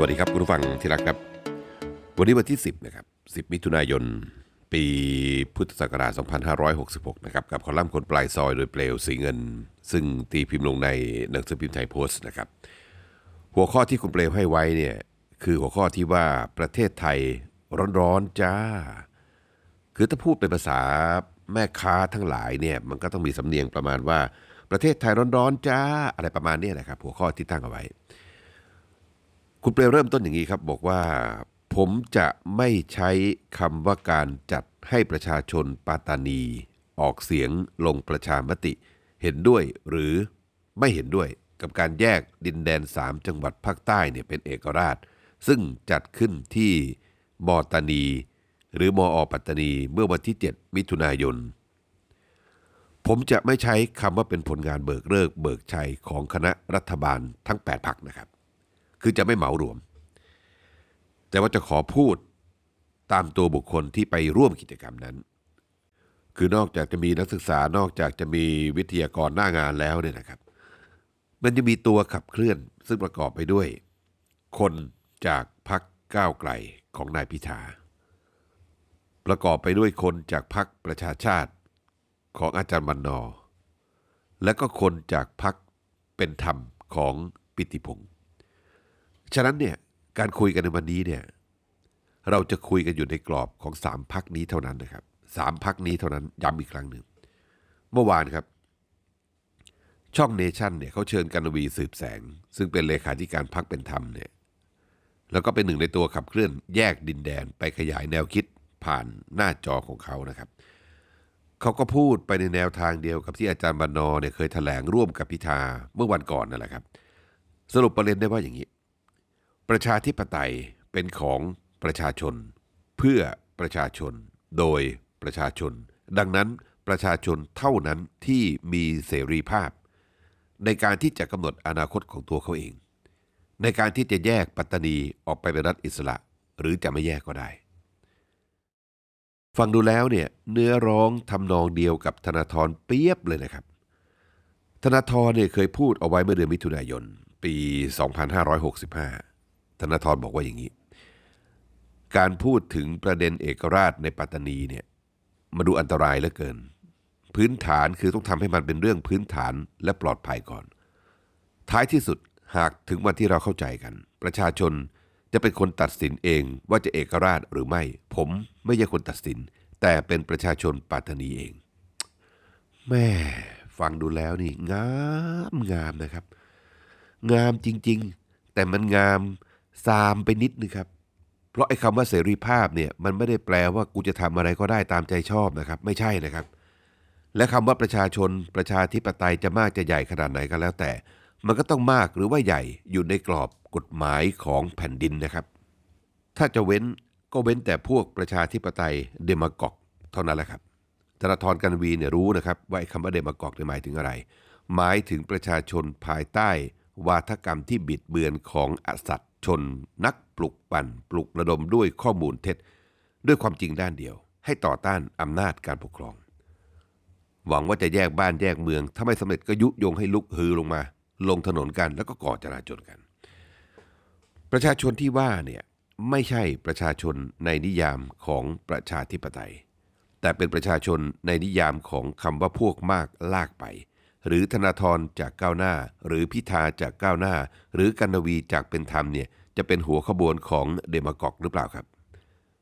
วัสดีครับคุณผู้ฟังที่รักครับ วันนี้วันที่ 10นะครับ10 มิถุนายน ปีพุทธศักราช 2566 นะครับ กับคอลัมน์คนปลายซอยโดยเปลวสีเงิน ซึ่งตีพิมพ์ลงในหนังสือพิมพ์ไทยโพสต์นะครับ หัวข้อที่คุณเปลวให้ไว้เนี่ยคือหัวข้อที่ว่าประเทศไทยร้อนๆจ้า คือถ้าพูดเป็นภาษาแม่ค้าทั้งหลายเนี่ยมันก็ต้องมีสำเนียงประมาณว่าประเทศไทยร้อนๆจ้าอะไรประมาณนี้นะครับหัวข้อที่ตั้งเอาไว้ คุณเปลวเริ่มต้นอย่างนี้ครับบอกว่า ผมจะไม่ใช้คำว่าการจัดให้ประชาชนปาตานี ออกเสียงลงประชามติ เห็นด้วยหรือไม่เห็นด้วยกับการแยกดินแดน 3 จังหวัดภาคใต้เนี่ยเป็นเอกราช ซึ่งจัดขึ้นที่มอตานี หรือมออปัตตานีเมื่อวันที่ 7 มิถุนายน ผมจะไม่ใช้คำว่าเป็นผลงานเบิกเลิกเบิกชัยของคณะรัฐบาลทั้ง 8 พักนะครับ คือจะไม่เหมารวม แต่ว่าจะขอพูดตามตัวบุคคลที่ไปร่วมกิจกรรมนั้น คือนอกจากจะมีนักศึกษานอกจากจะมีวิทยากรหน้างานแล้วเนี่ยนะครับ มันจะมีตัวขับเคลื่อนซึ่งประกอบไปด้วย คนจากพักก้าวไกลของนายพิธา ประกอบไปด้วยคนจากพักประชาชาติของอาจารย์มันนอ และก็คนจากพักเป็นธรรมของปิติพงศ์ ฉะนั้นเนี่ยการคุยกันในวันนี้เนี่ยเราจะคุยกันอยู่ในกรอบของสามพักนี้เท่านั้นนะครับสามพักนี้เท่านั้นย้ำอีกครั้งหนึ่ง เมื่อวานครับ ช่องเนชั่นเนี่ยเขาเชิญกันวีสืบแสง ซึ่งเป็นเลขาธิการพักเป็นธรรมเนี่ยแล้วก็เป็นหนึ่งในตัวขับเคลื่อนแยกดินแดนไปขยายแนวคิดผ่านหน้าจอของเขานะครับ เขาก็พูดไปในแนวทางเดียวกับที่อาจารย์บรรณอเนี่ยเคยแถลงร่วมกับพิธาเมื่อวันก่อนนั่นแหละครับ สรุปประเด็นได้ว่าอย่างนี้ ประชาธิปไตยเป็นของประชาชน เพื่อประชาชน โดยประชาชน ดังนั้นประชาชนเท่านั้นที่มีเสรีภาพ ในการที่จะกำหนดอนาคตของตัวเขาเอง ในการที่จะแยกปัตตานีออกไปเป็นรัฐอิสระ หรือจะไม่แยกก็ได้ ฟังดูแล้วเนี่ยเนื้อร้องทำนองเดียวกับธนาธรเปียบเลยนะครับ ธนาธรเนี่ยเคยพูดเอาไว้เมื่อเดือนมิถุนายนปี 2565 ธนาธรบอกว่าอย่างนี้ การพูดถึงประเด็นเอกราชในปัตตานีเนี่ยมาดูอันตรายเหลือเกิน พื้นฐานคือต้องทำให้มันเป็นเรื่องพื้นฐานและปลอดภัยก่อน ท้ายที่สุดหากถึงวันที่เราเข้าใจกัน ประชาชนจะเป็นคนตัดสินเองว่าจะเอกราชหรือไม่ ผมไม่ใช่คนตัดสิน แต่เป็นประชาชนปัตตานีเอง แม่ฟังดูแล้วนี่ งามงามนะครับ งามจริง ๆ แต่มันงาม ซามไปนิดนึงครับ เพราะไอ้คำว่าเสรีภาพเนี่ยมันไม่ได้แปลว่ากูจะทำอะไรก็ได้ตามใจชอบนะครับ ไม่ใช่นะครับ และคำว่าประชาชนประชาธิปไตยจะมากจะใหญ่ขนาดไหนก็แล้วแต่ มันก็ต้องมากหรือว่าใหญ่อยู่ในกรอบกฎหมายของแผ่นดินนะครับ ถ้าจะเว้นก็เว้นแต่พวกประชาธิปไตยเดมากอกเท่านั้นแหละครับธนาธรกันวีเนี่ยรู้นะครับว่าไอ้คำว่าเดมากอกหมายถึงอะไร หมายถึงประชาชนภายใต้ วาทกรรมที่บิดเบือนของอสัต ชน นักปลุกปั่น ปลุกระดมด้วยข้อมูลเท็จ ด้วยความจริงด้านเดียว ให้ต่อต้านอำนาจการปกครอง หวังว่าจะแยกบ้านแยกเมือง ถ้าไม่สำเร็จก็ยุยงให้ลุกฮือลงมา ลงถนนกันแล้วก็ก่อจราจนกัน ประชาชนที่ว่าเนี่ยไม่ใช่ประชาชนในนิยามของประชาธิปไตย แต่เป็นประชาชนในนิยามของคำว่าพวกมากลากไป หรือธนาธรจากก้าวหน้า หรือพิธาจากก้าวหน้า หรือกันนวีจากเป็นธรรมเนี่ยจะเป็นหัวขบวนของเดมกอกหรือเปล่าครับ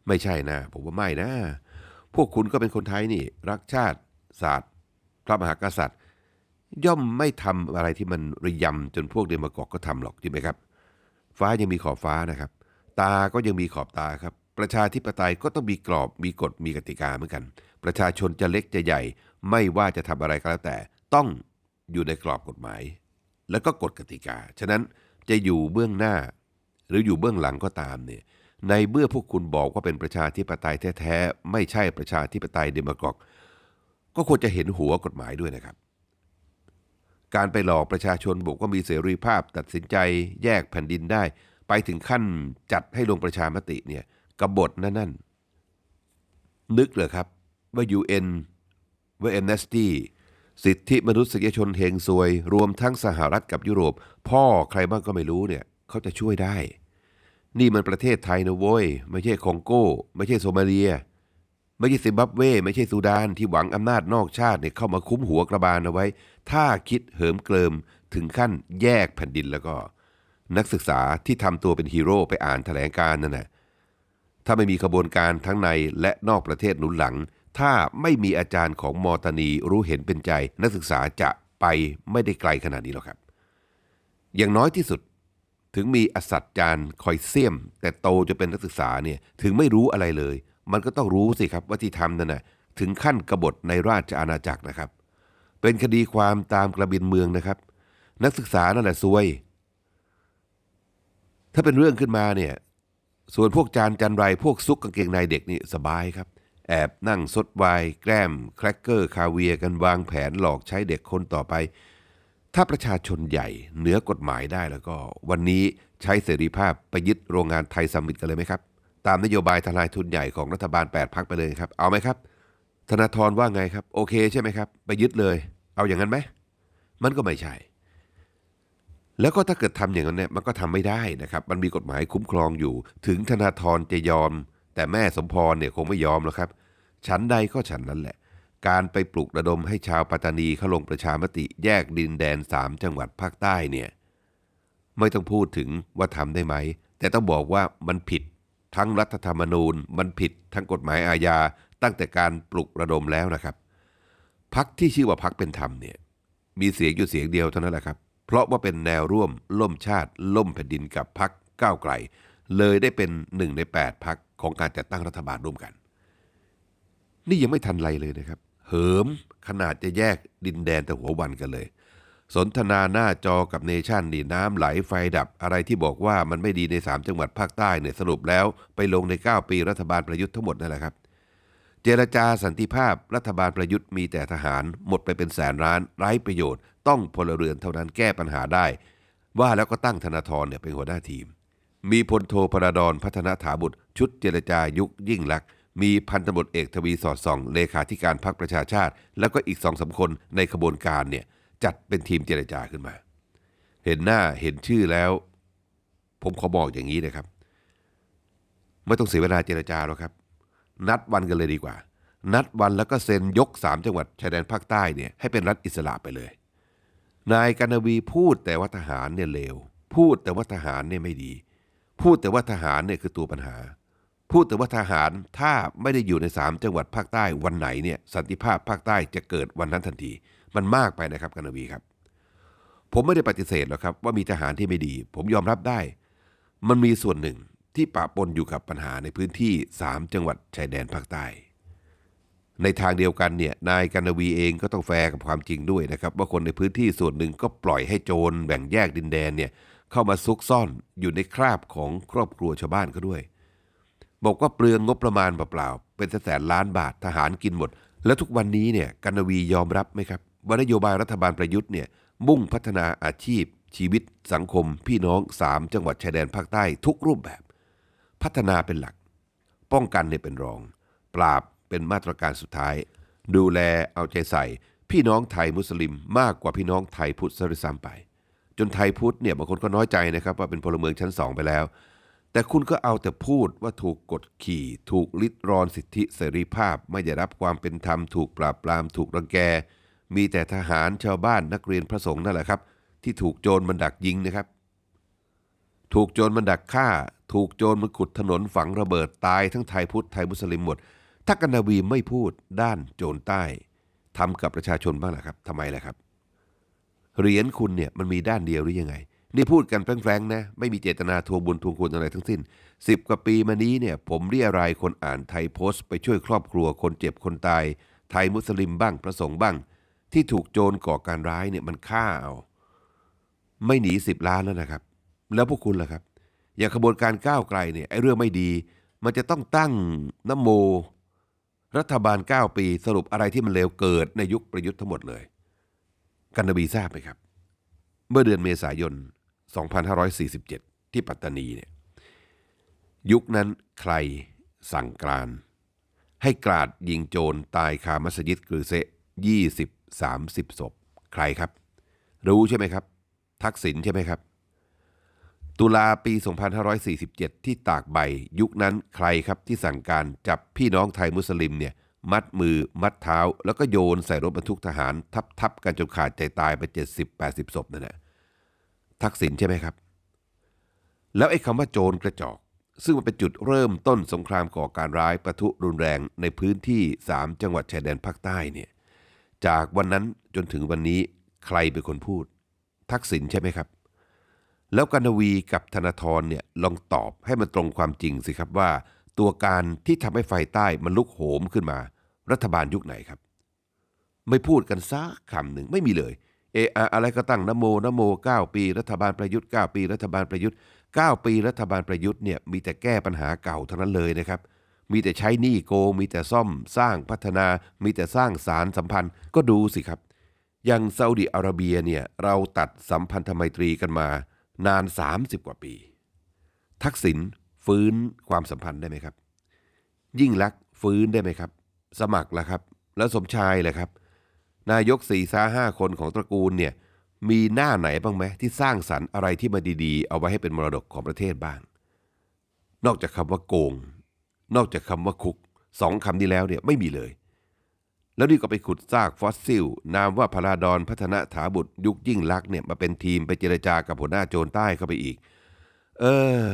ไม่ใช่นะ ผมว่าไม่นะ พวกคุณก็เป็นคนไทยนี่ รักชาติศาสตร์ พระมหากษัตริย์ ย่อมไม่ทำอะไรที่มันระยำจนพวกเดมกอกก็ทำหรอกจริงไหมครับ ฟ้ายังมีขอบฟ้านะครับ ตาก็ยังมีขอบตาครับ ประชาธิปไตยก็ต้องมีกรอบมีกฎมีกติกาเหมือนกัน ประชาชนจะเล็กจะใหญ่ ไม่ว่าจะทำอะไรก็แล้วแต่ ต้อง อยู่ในกรอบกฎหมาย แล้วก็กฎกติกา ฉะนั้นจะอยู่เบื้องหน้า หรืออยู่เบื้องหลังก็ตามเนี่ยในเมื่อพวกคุณบอกว่าเป็นประชาธิปไตยแท้ๆ ไม่ใช่ประชาธิปไตยเดโมแครตก็ควรจะเห็นหัวกฎหมายด้วยนะครับ การไปหลอกประชาชนบอกว่ามีเสรีภาพตัดสินใจแยกแผ่นดินได้ ไปถึงขั้นจัดให้ลงประชามติเนี่ยกบฏนั่นนั่นนึกเหรอครับว่า UN ว่า Amnesty สิทธิมนุษยชนเฮงซวย รวมทั้งสหรัฐกับยุโรป พ่อใครบ้างก็ไม่รู้เนี่ยเขาจะช่วยได้ นี่มันประเทศไทยนะโว้ย ไม่ใช่คองโกไม่ใช่โซมาเลีย ไม่ใช่ซิมบับเว ไม่ใช่ซูดานที่หวังอำนาจนอกชาติเนี่ยเข้ามาคุ้มหัวกระบาลเอาไว้ ถ้าคิดเหิมเกลิมถึงขั้นแยกแผ่นดินแล้วก็ นักศึกษาที่ทำตัวเป็นฮีโร่ไปอ่านแถลงการ์นั่นนะถ้าไม่มีขบวนการทั้งในและนอกประเทศหนุนหลัง ถ้าไม่มีอาจารย์ของมอตานีรู้เห็นเป็นใจ นักศึกษาจะไปไม่ได้ไกลขนาดนี้หรอกครับ อย่างน้อยที่สุดถึงมีอสัตจารย์คอยเสี่ยม แต่โตจะเป็นนักศึกษาเนี่ยถึงไม่รู้อะไรเลย มันก็ต้องรู้สิครับว่าที่ทำนั่นน่ะถึงขั้นกบฏในราชอาณาจักรนะครับ เป็นคดีความตามกระบินเมืองนะครับ นักศึกษานั่นแหละซวย ถ้าเป็นเรื่องขึ้นมาเนี่ยส่วนพวกจานจันไรพวกซุกกางเกงในเด็กนี่สบายครับ แอบนั่งซดไวน์แกล้มแครกเกอร์คาเวียกันวางแผนหลอกใช้เด็กคนต่อไป ถ้าประชาชนใหญ่เหนือกฎหมายได้แล้วก็ วันนี้ใช้เสรีภาพไปยึดโรงงานไทยซัมมิตกันเลยไหมครับ ตามนโยบายทนายทุนใหญ่ของรัฐบาล 8พักไปเลยครับ เอาไหมครับ ธนาธรว่าไงครับ โอเคใช่ไหมครับ ไปยึดเลย เอาอย่างนั้นไหมมันก็ไม่ใช่ แล้วก็ถ้าเกิดทำอย่างนั้นเนี่ยมันก็ทำไม่ได้นะครับ มันมีกฎหมายคุ้มครองอยู่ ถึงธนาธรจะยอม แต่แม่สมพรเนี่ยคงไม่ยอมแล้วครับ ฉันใดก็ฉันนั้นแหละ การไปปลุกระดมให้ชาวปัตตานีเขาลงประชามติแยกดินแดนสามจังหวัดภาคใต้เนี่ยไม่ต้องพูดถึงว่าทำได้ไหม แต่ต้องบอกว่ามันผิดทั้งรัฐธรรมนูญ มันผิดทั้งกฎหมายอาญาตั้งแต่การปลุกระดมแล้วนะครับพักที่ชื่อว่าพักเป็นธรรมเนี่ยมีเสียงอยู่เสียงเดียวเท่านั้นแหละครับ เพราะว่าเป็นแนวร่วมล่มชาติ ล่มแผ่นดินกับพักก้าวไกล เลยได้เป็นหนึ่งในแปดพัก ของการจัดตั้งรัฐบาลร่วมกัน นี่ยังไม่ทันไรเลยนะครับ เหิมขนาดจะแยกดินแดนแต่หัววันกันเลย สนทนาหน้าจอกับเนชั่นนี่น้ำไหลไฟดับอะไรที่บอกว่ามันไม่ดีใน 3 จังหวัดภาคใต้เนี่ยสรุปแล้วไปลงใน 9 ปีรัฐบาลประยุทธ์ทั้งหมดนั่นแหละครับ เจรจาสันติภาพรัฐบาลประยุทธ์มีแต่ทหารหมดไปเป็นแสนล้านไร้ประโยชน์ ต้องพลเรือนเท่านั้นแก้ปัญหาได้ ว่าแล้วก็ตั้งธนาธรเนี่ยเป็นหัวหน้าทีม มีพลโทพระดอนพัฒนาถาบุตร ชุดเจรจายุคยิ่งลักษณ์มีพันตำรวจเอกทวีสอดส่อง เลขาธิการพรรคประชาชาติ แล้วก็อีกสองสาคนในขบวนการเนี่ยจัดเป็นทีมเจรจาขึ้นมา เห็นหน้าเห็นชื่อแล้ว ผมขอบอกอย่างนี้นะครับ ไม่ต้องเสียเวลาเจรจาหรอกครับ นัดวันกันเลยดีกว่า นัดวันแล้วก็เซ็นยกสามจังหวัดชายแดนภาคใต้เนี่ยให้เป็นรัฐอิสระไปเลย นายกนวีพูดแต่ว่าทหารเนี่ยเลวพูดแต่ว่าทหารเนี่ยไม่ดี พูดแต่ว่าทหารเนี่ยคือตัวปัญหา พูดแต่ว่าทหารถ้าไม่ได้อยู่ในสามจังหวัดภาคใต้วันไหนเนี่ยสันติภาพภาคใต้จะเกิดวันนั้นทันที มันมากไปนะครับกนวีครับ ผมไม่ได้ปฏิเสธหรอกครับว่ามีทหารที่ไม่ดี ผมยอมรับได้ มันมีส่วนหนึ่งที่ปะปนอยู่กับปัญหาในพื้นที่ 3 จังหวัดชายแดนภาคใต้ ในทางเดียวกันเนี่ยนายกนวีเองก็ต้องแฟร์กับความจริงด้วยนะครับ ว่าคนในพื้นที่ส่วนหนึ่งก็ปล่อยให้โจรแบ่งแยกดินแดนเนี่ย เข้ามาซุกซ่อนอยู่ในคราบของครอบครัวชาวบ้านก็ด้วย บอกว่าเปลืองงบประมาณเปล่าๆเป็นแสนล้านบาททหารกินหมด แล้วทุกวันนี้เนี่ยกนวียอมรับไหมครับว่านโยบายรัฐบาลประยุทธ์เนี่ยมุ่งพัฒนาอาชีพ ชีวิต สังคม พี่น้อง 3 จังหวัดชายแดนภาคใต้ทุกรูปแบบ พัฒนาเป็นหลัก ป้องกันเนี่ยเป็นรอง ปราบเป็นมาตรการสุดท้าย ดูแลเอาใจใส่ พี่น้องไทยมุสลิมมากกว่าพี่น้องไทยพุทธซะด้วยซ้ำไป จนไทยพุทธเนี่ยบางคนก็น้อยใจนะครับว่าเป็นพลเมืองชั้นสองไปแล้ว แต่คุณก็เอาแต่พูดว่าถูกกดขี่ ถูกลิดรอนสิทธิเสรีภาพ ไม่ได้รับความเป็นธรรมถูกปราบปรามถูกรังแก มีแต่ทหารชาวบ้านนักเรียนพระสงฆ์นั่นแหละครับ ที่ถูกโจรมันดักยิงนะครับ ถูกโจรมันดักฆ่า ถูกโจรมันขุดถนนฝังระเบิดตายทั้งไทยพุทธไทยมุสลิมหมดถ้ากันนาวีไม่พูดด้านโจรใต้ทำกับประชาชนบ้างล่ะครับทำไมล่ะครับ เหรียญคุณเนี่ยมันมีด้านเดียวหรือยังไง นี่พูดกันแฝงๆนะ ไม่มีเจตนาทวงบุญทวงคุณอะไรทั้งสิ้นสิบกว่าปีมานี้เนี่ยผมเรียรายคนอ่านไทยโพสต์ไปช่วยครอบครัวคนเจ็บคนตาย ไทยมุสลิมบ้างประสงค์บ้าง ที่ถูกโจรก่อการร้ายเนี่ยมันฆ่าเอาไม่หนีสิบล้านแล้วนะครับ แล้วพวกคุณล่ะครับ อย่างขบวนการก้าวไกลเนี่ยไอ้เรื่องไม่ดี มันจะต้องตั้งนโม รัฐบาล 9 ปีสรุปอะไรที่มันเลวเกิดในยุคประยุทธ์ทั้งหมดเลย กันนบีทราบไหมครับ เมื่อเดือนเมษายน 2547 ที่ปัตตานีเนี่ยยุคนั้นใครสั่งกราน ให้กราดยิงโจรตายคามัสยิดกรือเซยี่สิบสามสิบศพ ใครครับ รู้ใช่ไหมครับ ทักษิณใช่ไหมครับ ตุลาปี 2547 ที่ตากใบ ยุคนั้นใครครับที่สั่งการจับพี่น้องไทยมุสลิมเนี่ย มัดมือมัดเท้า แล้วก็โยนใส่รถบรรทุกทหาร ทับทับกันจนขาดใจตายไป 70-80 ศพนั่นแหละทักษิณใช่ไหมครับ แล้วไอ้คำว่าโจรกระจอก ซึ่งมันเป็นจุดเริ่มต้นสงครามก่อการร้ายประทุรุนแรงในพื้นที่ 3 จังหวัดชายแดนภาคใต้เนี่ยจากวันนั้นจนถึงวันนี้ใครเป็นคนพูด ทักษิณใช่ไหมครับ แล้วกนวีกับธนาธรเนี่ยลองตอบให้มันตรงความจริงสิครับว่า ตัวการที่ทำให้ไฟใต้มันลุกโหมขึ้นมา รัฐบาลยุคไหนครับ ไม่พูดกันซักคำหนึ่งไม่มีเลยเอออะไรก็ตั้งนโมนโม 9 ปี รัฐบาลประยุทธ์ 9 ปี รัฐบาลประยุทธ์ 9 ปีรัฐบาลประยุทธ์เนี่ยมีแต่แก้ปัญหาเก่าเท่านั้นเลยนะครับ มีแต่ใช้หนี้โกมีแต่ซ่อมสร้างพัฒนา มีแต่สร้างสารสัมพันธ์ก็ดูสิครับ อย่างซาอุดิอาระเบียเนี่ยเราตัดสัมพันธไมตรีกันมา นาน 30 กว่าปี ทักษิณ ฟื้นความสัมพันธ์ได้ไหมครับ ยิ่งลักฟื้นได้ไหมครับ สมัครละครับ แล้วสมชายเลยครับ นายกสี่ซาห้าคนของตระกูลเนี่ยมีหน้าไหนบ้างไหมที่สร้างสรรค์อะไรที่มาดีๆ เอาไว้ให้เป็นมรดกของประเทศบ้าง นอกจากคำว่าโกง นอกจากคำว่าคุกสองคำนี้แล้วเนี่ยไม่มีเลย แล้วนี่ก็ไปขุดซากฟอสซิล นามว่าพลาดอนพัฒนาถาบุตรยุคยิ่งลักษ์เนี่ยมาเป็นทีมไปเจรจากับหัวหน้าโจรใต้เข้าไปอีก เออ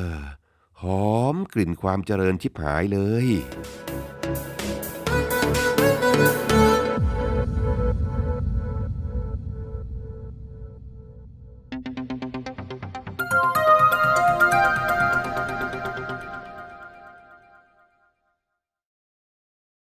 อมกลิ่นความเจริญชิบหายเลย